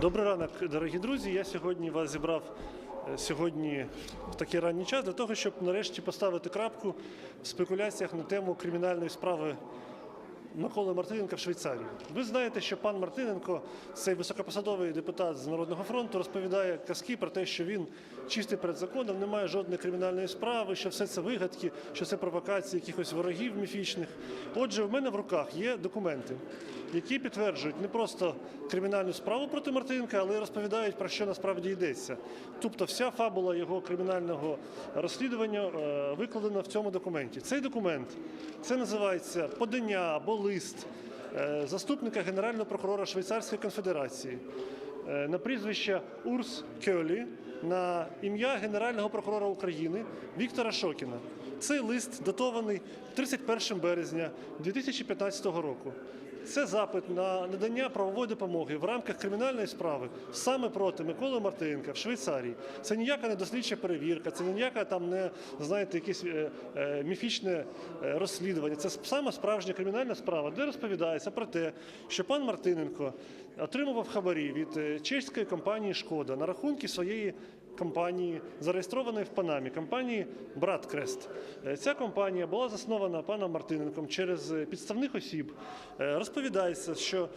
Добрий ранок, дорогі друзі. Я сьогодні вас зібрав е, сьогодні в такий ранній час для того, щоб нарешті поставити крапку в спекуляціях на тему кримінальної справи Миколи Мартиненка в Швейцарії. Ви знаєте, що пан Мартиненко, цей високопосадовий депутат з Народного фронту, розповідає казки про те, що він чистий перед законом, не має жодної кримінальної справи, що все це вигадки, що це провокації якихось ворогів міфічних. Отже, в мене в руках є документи, які підтверджують не просто кримінальну справу проти Мартиненка, але й розповідають про що насправді йдеться. Тобто, вся фабула його кримінального розслідування е, викладена в цьому документі. Цей документ це називається подання або лист е, заступника генерального прокурора Швейцарської конфедерації е, на прізвище Урс Кьолі на ім'я генерального прокурора України Віктора Шокіна. Цей лист датований 31 березня 2015 року. Це запит на надання правової допомоги в рамках кримінальної справи саме проти Миколи Мартиненка в Швейцарії. Це ніяка не дослідча перевірка, це ніяка там не знаєте, якесь е, е, міфічне е, розслідування. Це саме справжня кримінальна справа, де розповідається про те, що пан Мартиненко отримував хабарі від чеської компанії Шкода на рахунки своєї компанії, зареєстрованої в Панамі, компанії Браткрест. Е, Ця компанія була заснована паном Мартиненком через е, підставних осіб. Е, Розповідається, що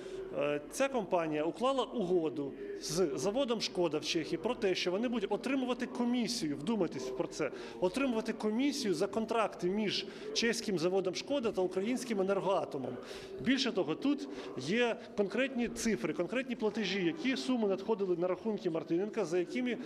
ця компанія уклала угоду з заводом Шкода в Чехії про те, що вони будуть отримувати комісію, вдумайтесь про це, отримувати комісію за контракти між чеським заводом Шкода та українським енергоатомом. Більше того, тут є конкретні цифри, конкретні платежі, які суми надходили на рахунки Мартиненка, за якими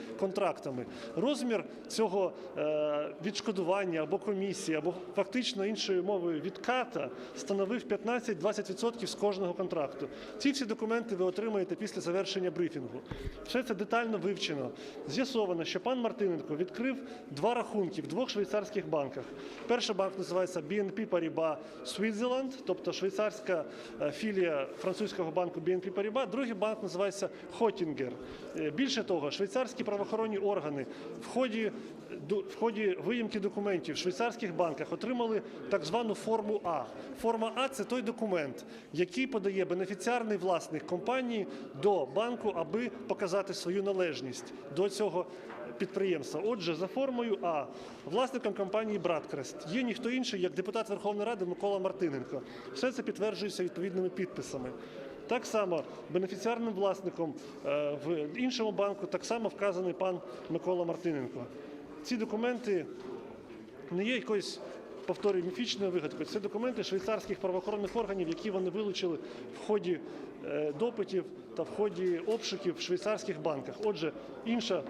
контрактами. Розмір цього е, відшкодування або комісії, або фактично іншою мовою відката становив 15-20% з кожного контракту. Ці всі документи ви отримаєте після завершення брифінгу. Все це детально вивчено. З'ясовано, що пан Мартиненко відкрив два рахунки в двох швейцарських банках. Перший банк називається BNP Paribas Switzerland, тобто швейцарська е, філія французького банку BNP Paribas. Другий банк називається Хотінгер. Е, Більше того, швейцарські правоохоронні органи в ході в ході виїмки документів в швейцарських банках отримали так звану форму А. Форма А це той документ, який подає бенефіціарний власник компанії до банку, аби показати свою належність до цього підприємства. Отже, за формою А власником компанії Браткрест є ніхто інший, як депутат Верховної Ради Микола Мартиненко. Все це підтверджується відповідними підписами. Так само бенефіціарним власником е, в іншому банку так само вказаний пан Микола Мартиненко. Ці документи не є якоюсь, повторюю, міфічною вигадкою. Це документи швейцарських правоохоронних органів, які вони вилучили в ході е, допитів та в ході обшуків в швейцарських банках. Отже, інша.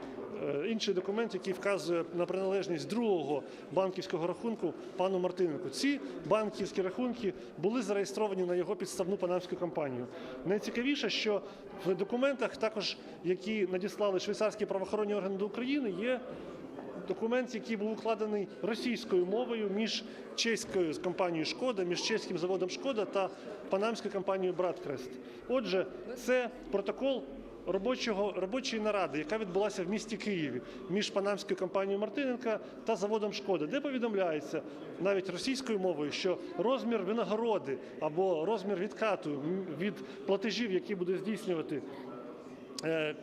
Е, Інший документ, який вказує на приналежність другого банківського рахунку пану Мартиненку. Ці банківські рахунки були зареєстровані на його підставну панамську компанію. Найцікавіше, що в документах, також які надіслали швейцарські правоохоронні органи до України, є документ, який був укладений російською мовою між чеською компанією Шкода, між чеським заводом Шкода та панамською компанією Браткрест. Отже, це протокол. Робочого робочої наради, яка відбулася в місті Києві між панамською компанією Мартиненка та заводом Шкода, де повідомляється навіть російською мовою, що розмір винагороди або розмір відкату від платежів, які буде здійснювати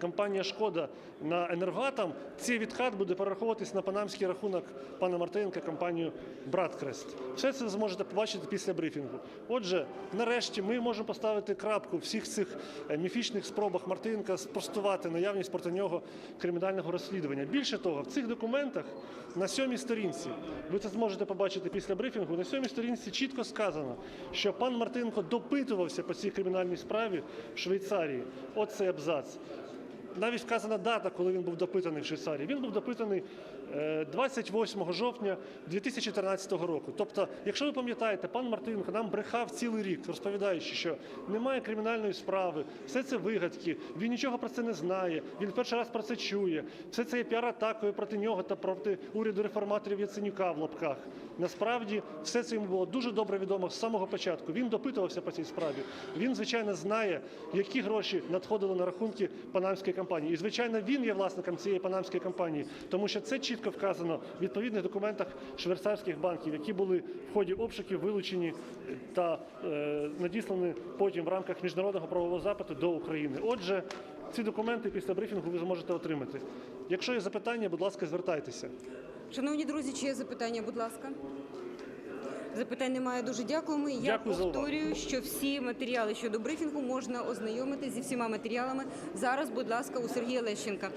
компанія Шкода на енергоатом, цей відкат буде перераховуватись на панамський рахунок пана Мартиненка компанію Браткрест. Все це зможете побачити після брифінгу. Отже, нарешті ми можемо поставити крапку всіх цих е, міфічних спробах Мартиненка спростувати наявність проти нього кримінального розслідування. Більше того, в цих документах на сьомій сторінці, ви це зможете побачити після брифінгу, на сьомій сторінці чітко сказано, що пан Мартиненко допитувався по цій кримінальній справі в Швейцарії. Оцей абзац. Навіть вказана дата, коли він був допитаний в Швейцарії. Він був допитаний е, 28 жовтня 2014 року. Тобто, якщо ви пам'ятаєте, пан Мартиненко нам брехав цілий рік, розповідаючи, що немає кримінальної справи, все це вигадки, він нічого про це не знає, він перший раз про це чує. Все це є піар-атакою проти нього та проти уряду реформаторів Яценюка в лапках. Насправді, все це йому було дуже добре відомо з самого початку. Він допитувався по цій справі. Він, звичайно, знає, які гроші надходили на рахунки панамської компанії. І, звичайно, він є власником цієї панамської компанії, тому що це чітко вказано в відповідних документах швейцарських банків, які були в ході обшуків вилучені та е, надіслані потім в рамках міжнародного правового запиту до України. Отже, ці документи після брифінгу ви зможете отримати. Якщо є запитання, будь ласка, звертайтеся. Шановні друзі, чи є запитання, будь ласка? Запитань немає. Дуже дякуємо. Я Дякую повторюю, що всі матеріали щодо брифінгу можна ознайомити зі всіма матеріалами зараз, будь ласка, у Сергія Лещенка.